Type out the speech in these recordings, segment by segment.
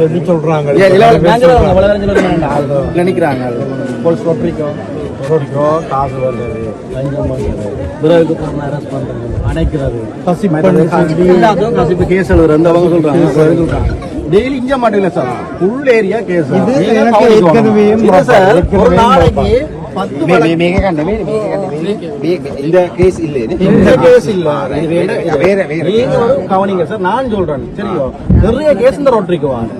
சொல்லி சொல்றாங்க. நினைக்கிறாங்க. பிறகு அரெஸ்ட் பண்றது. அடைக்கிறது கசிப்பு சொல்லி எல்லாத்துக்கும் கசிப்பு கேஸ் எழுதுற அந்த அவங்க சொல்றாங்க டெய்லி இங்க மாட்டீங்களா சார் ஃபுல் ஏரியா கேஸ் இது எனக்கு ஏற்கனவே சார் ஒரு ஏற்கனவே நாளைக்கு இந்த கேஸ் இல்லை இந்த கேஸ் இல்ல. இது என்ன- வேற, வேற. நீங்க ஒரு கவனிங்க சார் நான் சொல்றேன். சரியோ? நிறைய கேஸ் இந்த ரொட்ரிக்கோவால நிறைய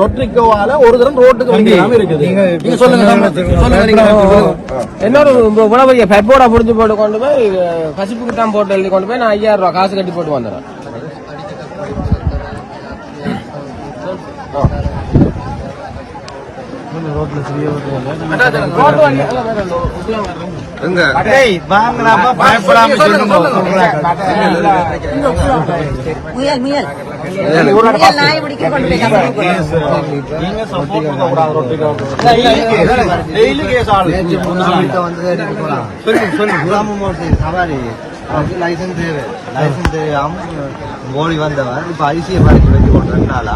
ரொட்ரிக்கோவால ஒரு தரம் ரோட்டுக்கு வைக்காம இருக்குது. நீங்க- சொல்லுங்க சொல்லுங்க இவ்வளவு பெரிய பெட்போர்டை புடிச்சு போட்டு கொண்டு போய் கசிப்பு கிட்டாம் போட்டு எழுதி கொண்டு போய் நான் ஐயாயிரம் ரூபாய் காசு கட்டி போட்டு வந்துடுறேன். சவாரி வண்டி லைசன்ஸ் தேவை. லைசன்ஸ் தெரியாம ஓடி வந்தவன். இப்ப ஐசிஐ பறிச்சு வச்சு கொண்டதுனால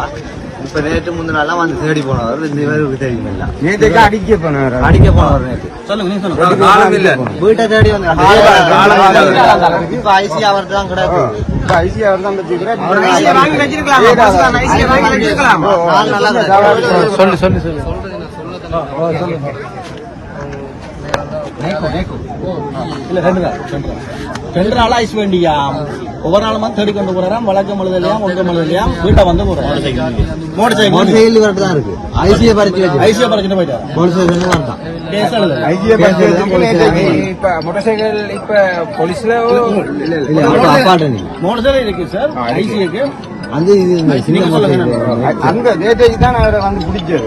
இப்ப நேற்று முந்தின நாளா வந்து தேடி போனவர். இந்த இவருக்கு தெரியும் இல்ல நேற்றுக்கு அடிக்க போனாரு அடிக்க போனவர் நேற்று சொல்லுங்க வீட்டை தேடி வந்து. இப்ப ஐசி அவர்கிட்ட தான் கிடக்கு. ஐசி அவர் தான் ஐசியை வாங்கி வச்சிருக்கலாமா? first நான் ஐசியை வாங்கி வச்சிருக்கலாமா? நாள் நல்லா இருக்கு. சொல்லு சொல்லு சொல்லு இல்ல ரெண்டு நாள் ரெண்டு நாள். ஐஸ் வேண்டியா ஒவ்வொரு நாளும் வந்து தேடி கொண்டு போறாராம் வழக்கம் எழுதலையாம் ஒன்றும் எழுதலையாம் வீட்டை வந்து போறேன். மோட்டர் மோட்டர் சைக்கிள் சைக்கிள் இவர்கிட்ட தான் இருக்கு. ஐசிஐ பறிச்சு வச்சு ஐசியா பறக்கிட்டு போயிட்டாரு. போலீஸ் ஸ்டேஷன் வரட்டான் ஐசியை மோட்டார் சைக்கிள் இப்ப போலீஸ்ல மோட்டர் சைக்கிள் இருக்கு சார் ஐசிக்கு அந்த இது அங்க நேற்றைக்கு தான் அவரை வந்து பிடிச்சது.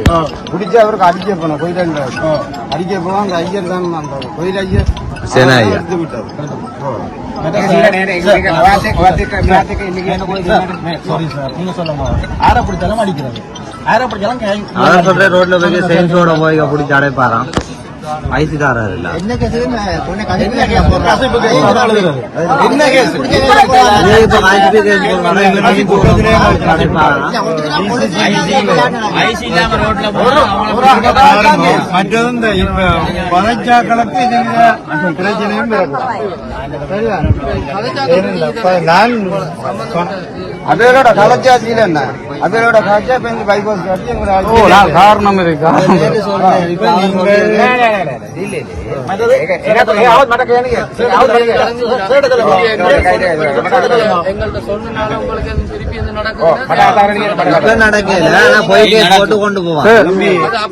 பிடிச்சு அவருக்கு அடிக்க போனோம் கோயில் அடிக்க போனோம் அந்த ஐயர் தான் அந்த கோயில் ஐயர் சேனா ஐயா. எடுத்து விட்டாரு சாரி. சார். நீங்க சொல்லுங்க. ஆற பிடிச்சாலும் அடிக்கிறது. ஆற பிடிச்சாலும் ரோட்ல போய் செயின்ஸோட போய் பிடிச்சி அடைப்பாராம். இல்ல என்ன கேஸ்? மற்றது இந்த இப்ப பதச்சாக்களுக்கு இதுங்க பிரச்சனையும் நான் கலச்சா இப்ப பைபாஸ் கட்டி காரணம் இருக்கா?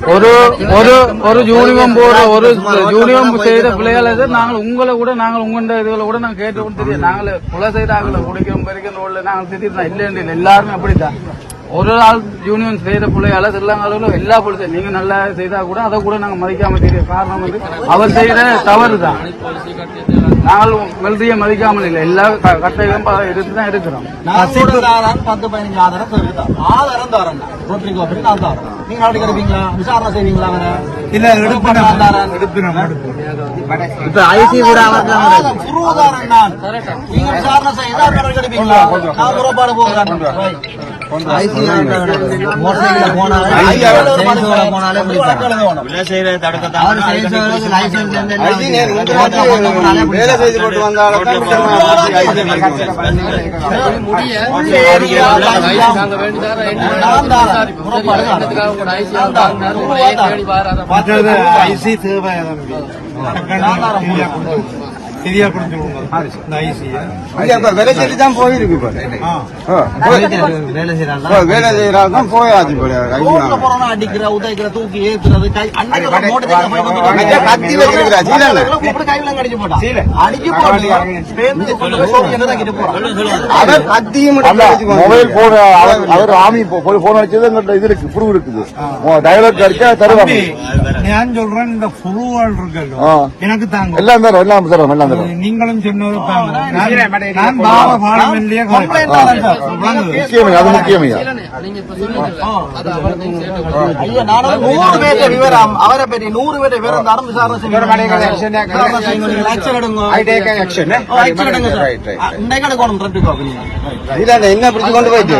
ஒரு ஒரு ஒரு யூனிவம் போற ஒரு யூனிஃபார்ம் செய்த பிள்ளைகள் இது நாங்கள் உங்களை கூட நாங்கள் உங்கள்கிட்ட இதுகளை கூட நாங்கள் கேட்டு தெரியும் நாங்கள் கொலை செய்தாங்கள குடிக்கிற பறிக்கிற ரோட்ல நாங்கள் திடீர்னு இல்லைன்னு இல்லை எல்லாருமே அப்படித்தான் ஒரு ஆள் யூனியன் செய்த பிள்ளையால திருலங்காலூர்ல எல்லா போலீஸும் நீங்க நல்லா செய்தா கூட அதை கூட நாங்க மதிக்காம தெரியும் காரணம் வந்து அவர் செய்யற தவறு தான் நாங்கள் வெல்தியை மதிக்காமல் இல்லை எல்லா க- கட்டைகளும் எடுத்து தான் இருக்கிறோம் நான் கூட தாரேன், பத்து பதினஞ்சு ஆதாரம். ஆதாரம் தரேன். ரோட்டரி நான் தரேன். நீங்க விசாரணை செய்வீங்களா? இல்ல இப்ப ஐசி கூட நான். விசாரணை? நான் போகிறேன். வேலை. செய்து போட்டு வந்தாலும் ஐசி தேவை கொடுத்துருவோங்க இந்த ஐசியை வேலை செஞ்சு தான் போயிருக்கு இப்போ. வேலை செய்யறாங்க வேலை செய்யறாங்க தான் போயாச்சு அடிக்கிற, உதைக்கிற, தூக்கி ஏத்துறது, கத்தி வச்சிருக்கிறா, மொபைல் போன் அவர் ஆமி போன் அடிச்சது இது இருக்கு ப்ரூவ் இருக்குது. டயலாக் அடிச்சா தருவாங்க. நான் சொல்றேன் இந்த புழுவாள் இருக்கല്ലോ ஆ. எனக்கு தாங்க. எல்லாம் தரும் எல்லாம் தரும் எல்லாம் வந்துடும் நீங்களும் முக்கியமையா அது முக்கியமையா நூறு பேர்த்த விவரம் அவரை என்ன பிடிச்சு கொண்டு போயிட்டு